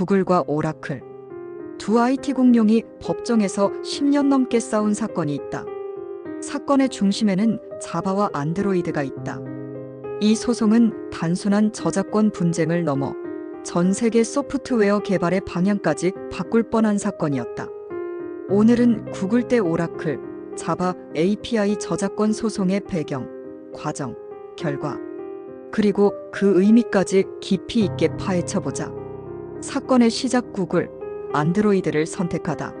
구글과 오라클. 두 IT 공룡이 법정에서 10년 넘게 싸운 사건이 있다. 사건의 중심에는 자바와 안드로이드가 있다. 이 소송은 단순한 저작권 분쟁을 넘어 전 세계 소프트웨어 개발의 방향까지 바꿀 뻔한 사건이었다. 오늘은 구글 대 오라클, 자바 API 저작권 소송의 배경, 과정, 결과, 그리고 그 의미까지 깊이 있게 파헤쳐보자. 사건의 시작 구글, 안드로이드를 선택하다.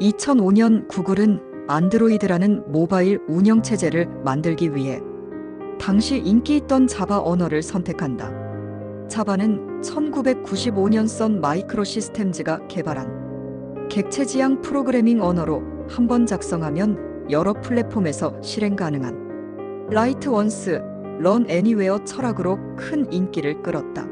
2005년 구글은 안드로이드라는 모바일 운영체제를 만들기 위해 당시 인기 있던 자바 언어를 선택한다. 자바는 1995년 선 마이크로 시스템즈가 개발한 객체 지향 프로그래밍 언어로 한 번 작성하면 여러 플랫폼에서 실행 가능한 라이트 원스, 런 애니웨어 철학으로 큰 인기를 끌었다.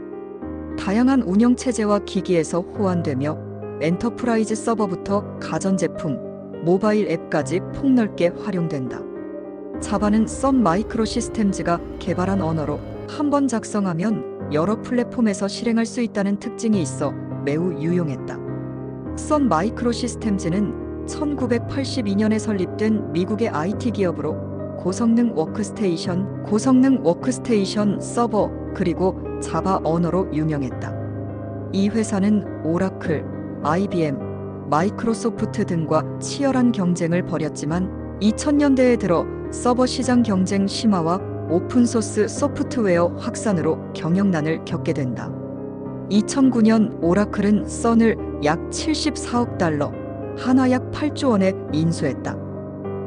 다양한 운영 체제와 기기에서 호환되며 엔터프라이즈 서버부터 가전제품, 모바일 앱까지 폭넓게 활용된다. 자바는 썬 마이크로 시스템즈가 개발한 언어로 한 번 작성하면 여러 플랫폼에서 실행할 수 있다는 특징이 있어 매우 유용했다. 썬 마이크로 시스템즈는 1982년에 설립된 미국의 IT 기업으로 고성능 워크스테이션, 고성능 워크스테이션 서버, 그리고 자바 언어로 유명했다. 이 회사는 오라클, IBM, 마이크로소프트 등과 치열한 경쟁을 벌였지만 2000년대에 들어 서버 시장 경쟁 심화와 오픈소스 소프트웨어 확산으로 경영난을 겪게 된다. 2009년 오라클은 썬을 약 74억 달러, 한화 약 8조 원에 인수했다.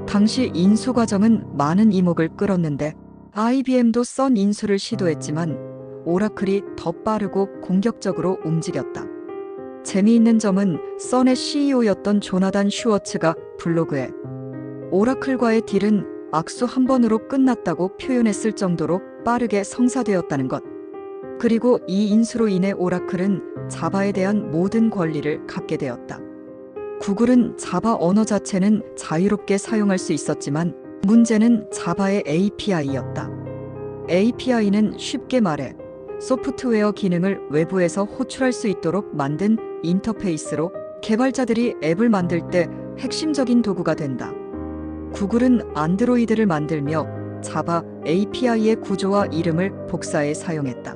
당시 인수 과정은 많은 이목을 끌었는데 IBM도 썬 인수를 시도했지만 오라클이 더 빠르고 공격적으로 움직였다. 재미있는 점은 썬의 CEO였던 조나단 슈워츠가 블로그에 오라클과의 딜은 악수 한 번으로 끝났다고 표현했을 정도로 빠르게 성사되었다는 것. 그리고 이 인수로 인해 오라클은 자바에 대한 모든 권리를 갖게 되었다. 구글은 자바 언어 자체는 자유롭게 사용할 수 있었지만 문제는 자바의 API였다. API는 쉽게 말해 소프트웨어 기능을 외부에서 호출할 수 있도록 만든 인터페이스로 개발자들이 앱을 만들 때 핵심적인 도구가 된다. 구글은 안드로이드를 만들며 자바 API의 구조와 이름을 복사해 사용했다.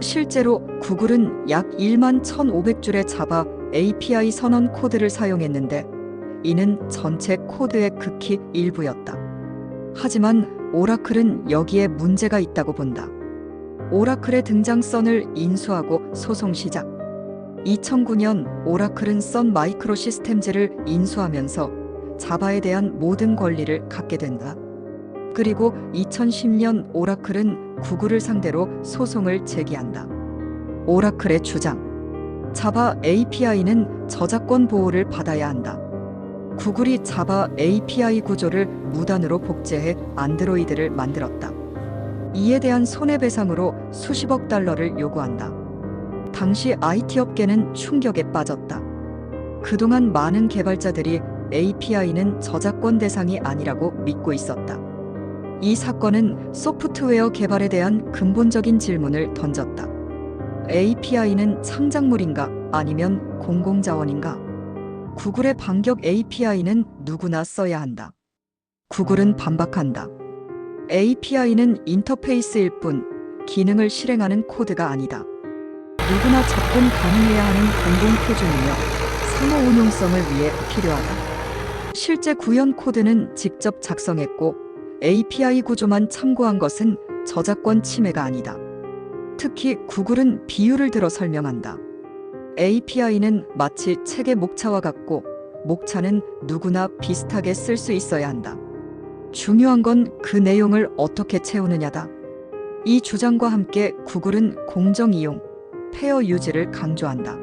실제로 구글은 약 1만 1,500줄의 자바 API 선언 코드를 사용했는데 이는 전체 코드의 극히 일부였다. 하지만 오라클은 여기에 문제가 있다고 본다. 오라클의 등장선을 인수하고 소송 시작. 2009년 오라클은 썬 마이크로 시스템즈를 인수하면서 자바에 대한 모든 권리를 갖게 된다. 그리고 2010년 오라클은 구글을 상대로 소송을 제기한다. 오라클의 주장. 자바 API는 저작권 보호를 받아야 한다. 구글이 자바 API 구조를 무단으로 복제해 안드로이드를 만들었다. 이에 대한 손해배상으로 수십억 달러를 요구한다. 당시 IT 업계는 충격에 빠졌다. 그동안 많은 개발자들이 API는 저작권 대상이 아니라고 믿고 있었다. 이 사건은 소프트웨어 개발에 대한 근본적인 질문을 던졌다. API는 창작물인가 아니면 공공자원인가? 구글의 반격 API는 누구나 써야 한다. 구글은 반박한다. API는 인터페이스일 뿐 기능을 실행하는 코드가 아니다. 누구나 접근 가능해야 하는 공공 표준이며 상호 운용성을 위해 필요하다. 실제 구현 코드는 직접 작성했고 API 구조만 참고한 것은 저작권 침해가 아니다. 특히 구글은 비유를 들어 설명한다. API는 마치 책의 목차와 같고 목차는 누구나 비슷하게 쓸 수 있어야 한다. 중요한 건 그 내용을 어떻게 채우느냐다. 이 주장과 함께 구글은 공정 이용, 페어 유지를 강조한다.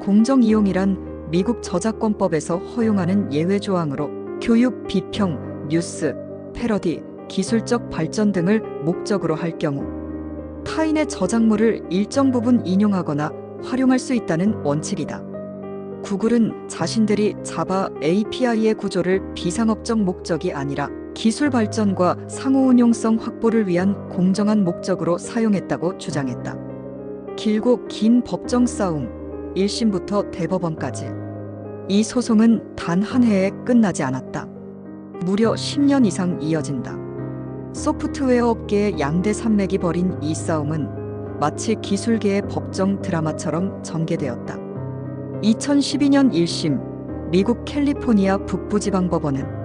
공정 이용이란 미국 저작권법에서 허용하는 예외 조항으로 교육, 비평, 뉴스, 패러디, 기술적 발전 등을 목적으로 할 경우 타인의 저작물을 일정 부분 인용하거나 활용할 수 있다는 원칙이다. 구글은 자신들이 자바 API의 구조를 비상업적 목적이 아니라 기술 발전과 상호 운용성 확보를 위한 공정한 목적으로 사용했다고 주장했다. 길고 긴 법정 싸움, 1심부터 대법원까지. 이 소송은 단 한 해에 끝나지 않았다. 무려 10년 이상 이어진다. 소프트웨어 업계의 양대 산맥이 벌인 이 싸움은 마치 기술계의 법정 드라마처럼 전개되었다. 2012년 1심 미국 캘리포니아 북부지방법원은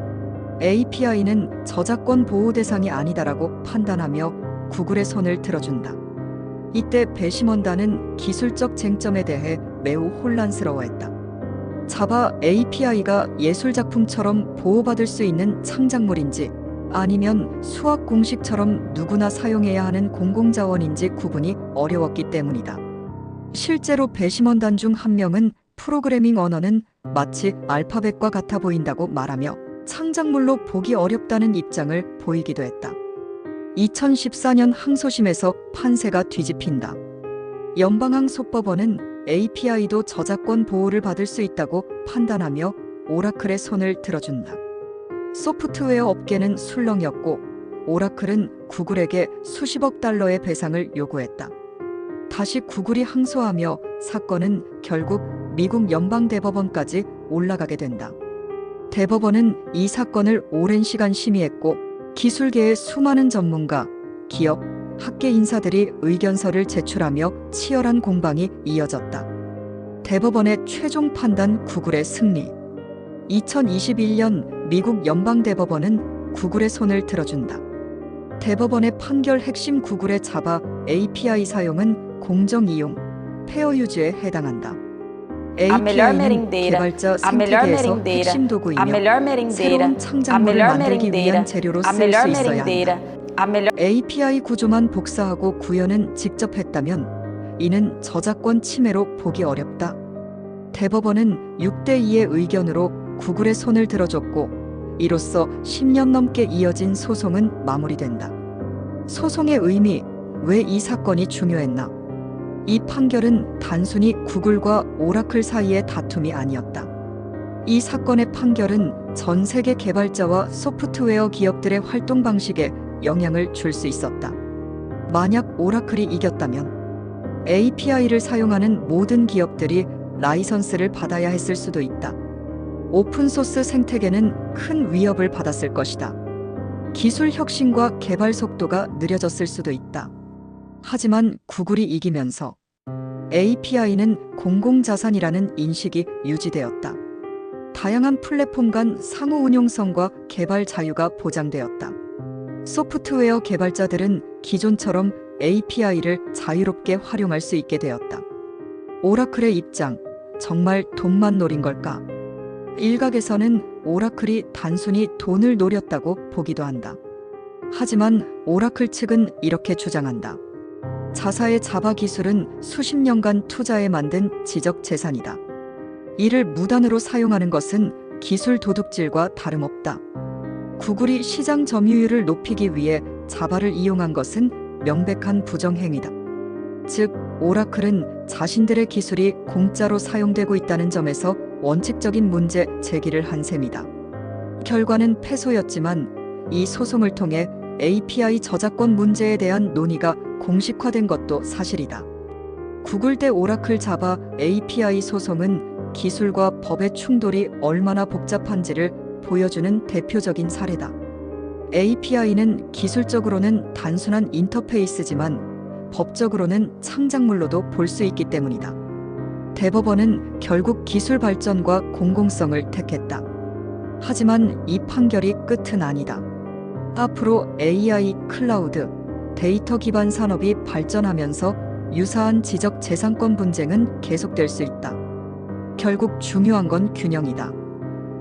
API는 저작권 보호 대상이 아니다라고 판단하며 구글의 손을 들어준다. 이때 배심원단은 기술적 쟁점에 대해 매우 혼란스러워했다. 자바 API가 예술작품처럼 보호받을 수 있는 창작물인지 아니면 수학 공식처럼 누구나 사용해야 하는 공공자원인지 구분이 어려웠기 때문이다. 실제로 배심원단 중 한 명은 프로그래밍 언어는 마치 알파벳과 같아 보인다고 말하며 창작물로 보기 어렵다는 입장을 보이기도 했다. 2014년 항소심에서 판세가 뒤집힌다. 연방항 소법원은 API도 저작권 보호를 받을 수 있다고 판단하며 오라클의 손을 들어준다. 소프트웨어 업계는 술렁였고 오라클은 구글에게 수십억 달러의 배상을 요구했다. 다시 구글이 항소하며 사건은 결국 미국 연방대법원까지 올라가게 된다. 대법원은 이 사건을 오랜 시간 심의했고 기술계의 수많은 전문가, 기업, 학계 인사들이 의견서를 제출하며 치열한 공방이 이어졌다. 대법원의 최종 판단 구글의 승리. 2021년 미국 연방대법원은 구글의 손을 들어준다. 대법원의 판결 핵심 구글의 자바 API 사용은 공정 이용, 페어 유즈에 해당한다. A melhor merendeira, 개발자 a melhor merendeira, a melhor merendeira, 새로운 a melhor 만들기 위한 merendeira, 재료로 a melhor 있어야 merendeira, a melhor API 구조만 복사하고 구현은 직접 했다면 이는 저작권 침해로 보기 어렵다. 대법원은 6대 2의 의견으로 구글의 손을 들어줬고 이로써 10년 넘게 이어진 소송은 마무리된다. 소송의 의미, 왜 이 사건이 중요했나? 이 판결은 단순히 구글과 오라클 사이의 다툼이 아니었다. 이 사건의 판결은 전 세계 개발자와 소프트웨어 기업들의 활동 방식에 영향을 줄 수 있었다. 만약 오라클이 이겼다면 API를 사용하는 모든 기업들이 라이선스를 받아야 했을 수도 있다. 오픈소스 생태계는 큰 위협을 받았을 것이다. 기술 혁신과 개발 속도가 느려졌을 수도 있다. 하지만 구글이 이기면서 API는 공공자산이라는 인식이 유지되었다. 다양한 플랫폼 간 상호 운용성과 개발 자유가 보장되었다. 소프트웨어 개발자들은 기존처럼 API를 자유롭게 활용할 수 있게 되었다. 오라클의 입장, 정말 돈만 노린 걸까? 일각에서는 오라클이 단순히 돈을 노렸다고 보기도 한다. 하지만 오라클 측은 이렇게 주장한다. 자사의 자바 기술은 수십 년간 투자해 만든 지적 재산이다. 이를 무단으로 사용하는 것은 기술 도둑질과 다름없다. 구글이 시장 점유율을 높이기 위해 자바를 이용한 것은 명백한 부정행위다. 즉, 오라클은 자신들의 기술이 공짜로 사용되고 있다는 점에서 원칙적인 문제 제기를 한 셈이다. 결과는 패소였지만 이 소송을 통해 API 저작권 문제에 대한 논의가 공식화된 것도 사실이다. 구글 대 오라클 자바 API 소송은 기술과 법의 충돌이 얼마나 복잡한지를 보여주는 대표적인 사례다. API는 기술적으로는 단순한 인터페이스지만 법적으로는 창작물로도 볼 수 있기 때문이다. 대법원은 결국 기술 발전과 공공성을 택했다. 하지만 이 판결이 끝은 아니다. 앞으로 AI, 클라우드, 데이터 기반 산업이 발전하면서 유사한 지적 재산권 분쟁은 계속될 수 있다. 결국 중요한 건 균형이다.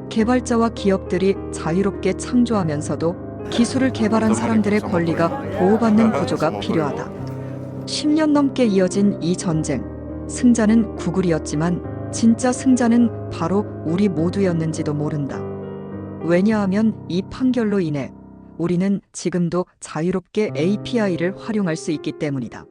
개발자와 기업들이 자유롭게 창조하면서도 기술을 개발한 사람들의 권리가 보호받는 구조가 필요하다. 10년 넘게 이어진 이 전쟁, 승자는 구글이었지만 진짜 승자는 바로 우리 모두였는지도 모른다. 왜냐하면 이 판결로 인해 우리는 지금도 자유롭게 API를 활용할 수 있기 때문이다.